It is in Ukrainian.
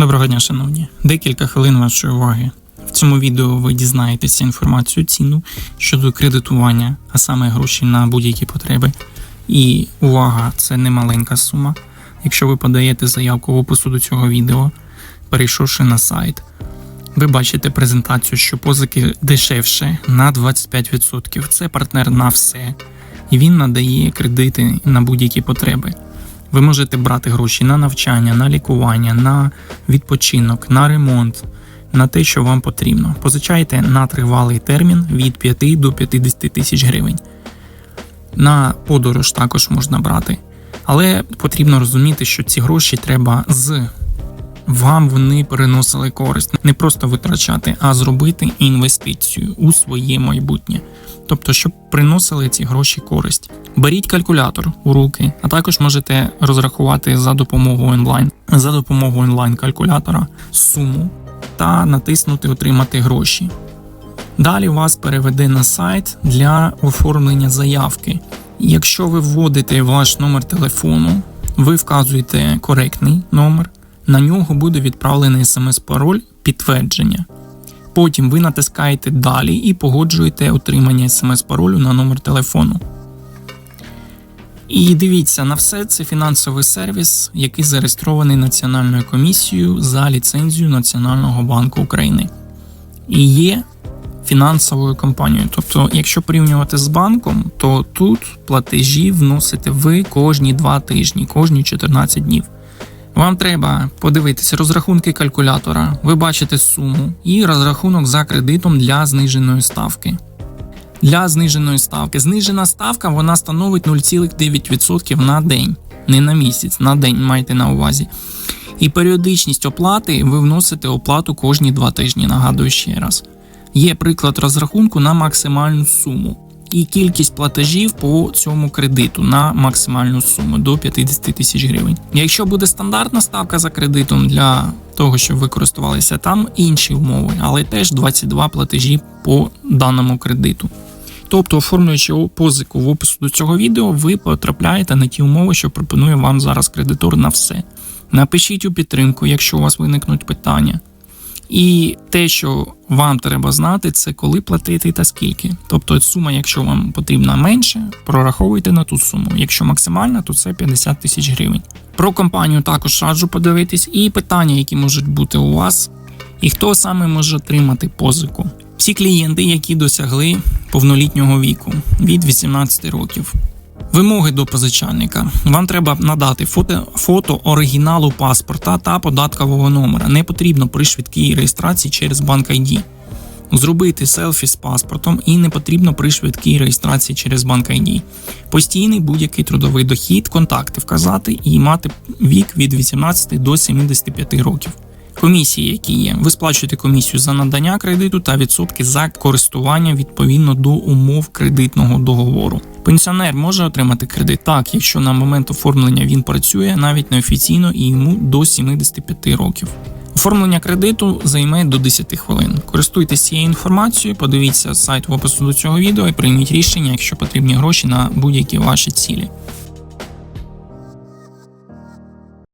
Доброго дня, шановні. Декілька хвилин вашої уваги. В цьому відео ви дізнаєтеся інформацію ціну щодо кредитування, а саме гроші на будь-які потреби. І увага, це не маленька сума. Якщо ви подаєте заявку в опису до цього відео, перейшовши на сайт, ви бачите презентацію, що позики дешевше на 25%. Це партнер на все, і він надає кредити на будь-які потреби. Ви можете брати гроші на навчання, на лікування, на відпочинок, на ремонт, на те, що вам потрібно. Позичайте на тривалий термін від 5 до 50 тисяч гривень. На подорож також можна брати. Але потрібно розуміти, що ці гроші треба з вам вони переносили користь. Не просто витрачати, а зробити інвестицію у своє майбутнє. Тобто, щоб приносили ці гроші користь. Беріть калькулятор у руки, а також можете розрахувати за допомогою онлайн, за допомогою онлайн-калькулятора суму та натиснути Отримати гроші. Далі вас переведе на сайт для оформлення заявки. Якщо ви вводите ваш номер телефону, ви вказуєте коректний номер, на нього буде відправлений смс-пароль підтвердження. Потім ви натискаєте Далі і погоджуєте отримання смс-паролю на номер телефону. І дивіться, на все це фінансовий сервіс, який зареєстрований Національною комісією за ліцензією Національного банку України. І є фінансовою компанією. Тобто, якщо порівнювати з банком, то тут платежі вносите ви кожні 2 тижні, кожні 14 днів. Вам треба подивитися розрахунки калькулятора, ви бачите суму і розрахунок за кредитом для зниженої ставки. Для зниженої ставки. Знижена ставка вона становить 0,9% на день, не на місяць, на день майте на увазі. І періодичність оплати ви вносите оплату кожні 2 тижні, нагадую ще раз. Є приклад розрахунку на максимальну суму і кількість платежів по цьому кредиту на максимальну суму до 50 тисяч гривень. Якщо буде стандартна ставка за кредитом для того, щоб ви користувалися, там інші умови, але теж 22 платежі по даному кредиту. Тобто, оформлюючи позику в опису до цього відео, ви потрапляєте на ті умови, що пропонує вам зараз кредитор на все. Напишіть у підтримку, якщо у вас виникнуть питання. І те, що вам треба знати, це коли платити та скільки. Тобто сума, якщо вам потрібна менше, прораховуйте на ту суму. Якщо максимальна, то це 50 тисяч гривень. Про компанію також раджу подивитись, і питання, які можуть бути у вас, і хто саме може отримати позику. Всі клієнти, які досягли повнолітнього віку від 18 років. Вимоги до позичальника. Вам треба надати фото, фото оригіналу паспорта та податкового номера. Не потрібно при швидкій реєстрації через банк ID. Зробити селфі з паспортом і не потрібно при швидкій реєстрації через банк ID. Постійний будь-який трудовий дохід, контакти вказати і мати вік від 18 до 75 років. Комісії, які є, ви сплачуєте комісію за надання кредиту та відсотки за користування відповідно до умов кредитного договору. Пенсіонер може отримати кредит так, якщо на момент оформлення він працює навіть неофіційно і йому до 75 років. Оформлення кредиту займе до 10 хвилин. Користуйтесь цією інформацією, подивіться сайт в опису до цього відео і прийміть рішення, якщо потрібні гроші на будь-які ваші цілі.